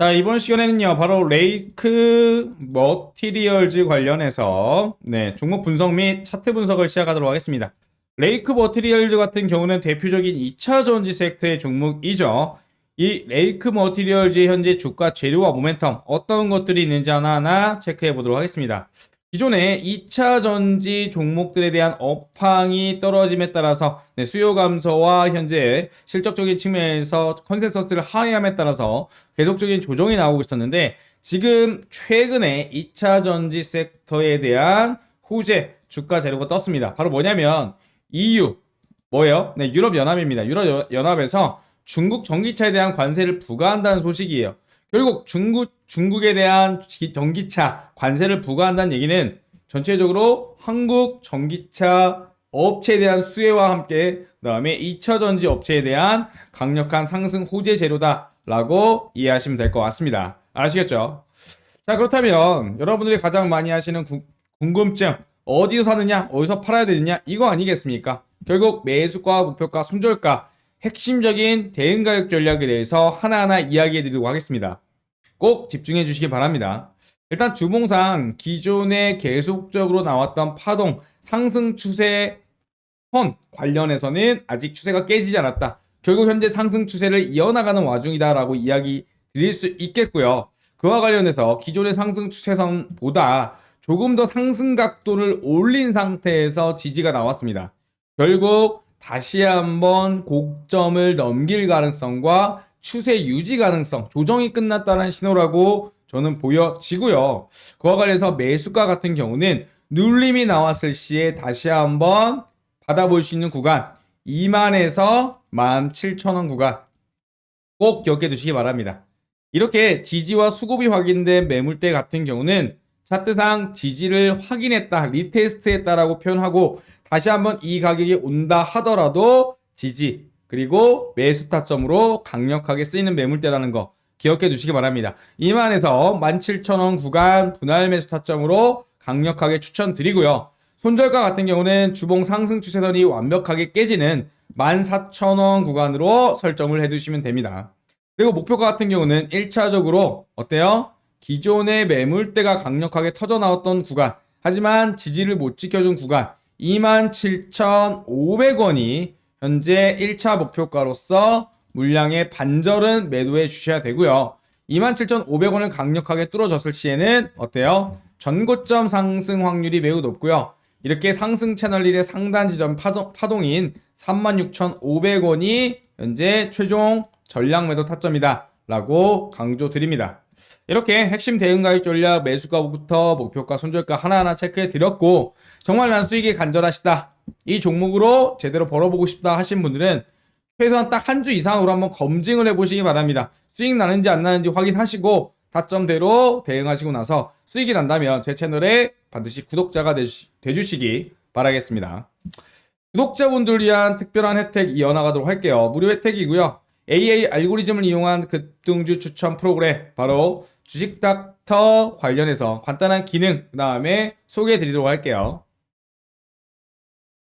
자, 이번 시간에는요, 바로 레이크 머티리얼즈 관련해서, 네, 종목 분석 및 차트 분석을 시작하도록 하겠습니다. 레이크 머티리얼즈 같은 경우는 대표적인 2차 전지 섹터의 종목이죠. 이 레이크 머티리얼즈의 현재 주가 재료와 모멘텀, 어떤 것들이 있는지 하나하나 체크해 보도록 하겠습니다. 기존의 2차 전지 종목들에 대한 업황이 떨어짐에 따라서 네, 수요 감소와 현재 실적적인 측면에서 컨센서스를 하회함에 따라서 계속적인 조정이 나오고 있었는데 지금 최근에 2차 전지 섹터에 대한 호재 주가 재료가 떴습니다. 바로 뭐냐면 EU 뭐예요? 네, 유럽 연합입니다. 유럽 연합에서 중국 전기차에 대한 관세를 부과한다는 소식이에요. 결국 중국 중국에 대한 기- 전기차 관세를 부과한다는 얘기는 전체적으로 한국 전기차 업체에 대한 수혜와 함께 그다음에 2차 전지 업체에 대한 강력한 상승 호재 재료다라고 이해하시면 될 것 같습니다. 아시겠죠? 자 그렇다면 여러분들이 가장 많이 하시는 구- 궁금증 어디서 사느냐 어디서 팔아야 되느냐 이거 아니겠습니까? 결국 매수가 목표가 손절가 핵심적인 대응 가격 전략에 대해서 하나하나 이야기해 드리도록 하겠습니다. 꼭 집중해 주시기 바랍니다. 일단 주봉상 기존에 계속적으로 나왔던 파동 상승 추세 선 관련해서는 아직 추세가 깨지지 않았다. 결국 현재 상승 추세를 이어나가는 와중이다라고 이야기 드릴 수 있겠고요. 그와 관련해서 기존의 상승 추세선보다 조금 더 상승 각도를 올린 상태에서 지지가 나왔습니다. 결국 다시 한번 고점을 넘길 가능성과 추세 유지 가능성, 조정이 끝났다는 신호라고 저는 보여지고요. 그와 관련해서 매수가 같은 경우는 눌림이 나왔을 시에 다시 한번 받아볼 수 있는 구간 2만에서 17,000원 구간 꼭 기억해 두시기 바랍니다. 이렇게 지지와 수급이 확인된 매물대 같은 경우는 차트상 지지를 확인했다, 리테스트했다라고 표현하고 다시 한번 이 가격이 온다 하더라도 지지 그리고 매수 타점으로 강력하게 쓰이는 매물대라는 거 기억해 두시기 바랍니다. 2만에서 17,000원 구간 분할 매수 타점으로 강력하게 추천드리고요. 손절가 같은 경우는 주봉 상승 추세선이 완벽하게 깨지는 14,000원 구간으로 설정을 해두시면 됩니다. 그리고 목표가 같은 경우는 1차적으로 어때요? 기존의 매물대가 강력하게 터져 나왔던 구간, 하지만 지지를 못 지켜준 구간 27,500원이 현재 1차 목표가로서 물량의 반절은 매도해 주셔야 되고요. 27,500원을 강력하게 뚫어줬을 시에는 어때요? 전고점 상승 확률이 매우 높고요. 이렇게 상승 채널 1의 상단 지점 파동, 파동 인 36,500원이 현재 최종 전량 매도 타점이다. 라고 강조드립니다. 이렇게 핵심 대응 가격 전략 매수가부터 목표가 손절가 하나하나 체크해 드렸고 정말 난 수익이 간절하시다. 이 종목으로 제대로 벌어보고 싶다 하신 분들은 최소한 딱 한 주 이상으로 한번 검증을 해보시기 바랍니다. 수익 나는지 안 나는지 확인하시고 타점대로 대응하시고 나서 수익이 난다면 제 채널에 반드시 구독자가 되시, 돼주시기 바라겠습니다. 구독자분들 위한 특별한 혜택 이어나가도록 할게요. 무료 혜택이고요. AA 알고리즘을 이용한 급등주 추천 프로그램 바로 주식닥터 관련해서 간단한 기능 그 다음에 소개해 드리도록 할게요.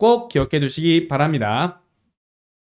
꼭 기억해 두시기 바랍니다.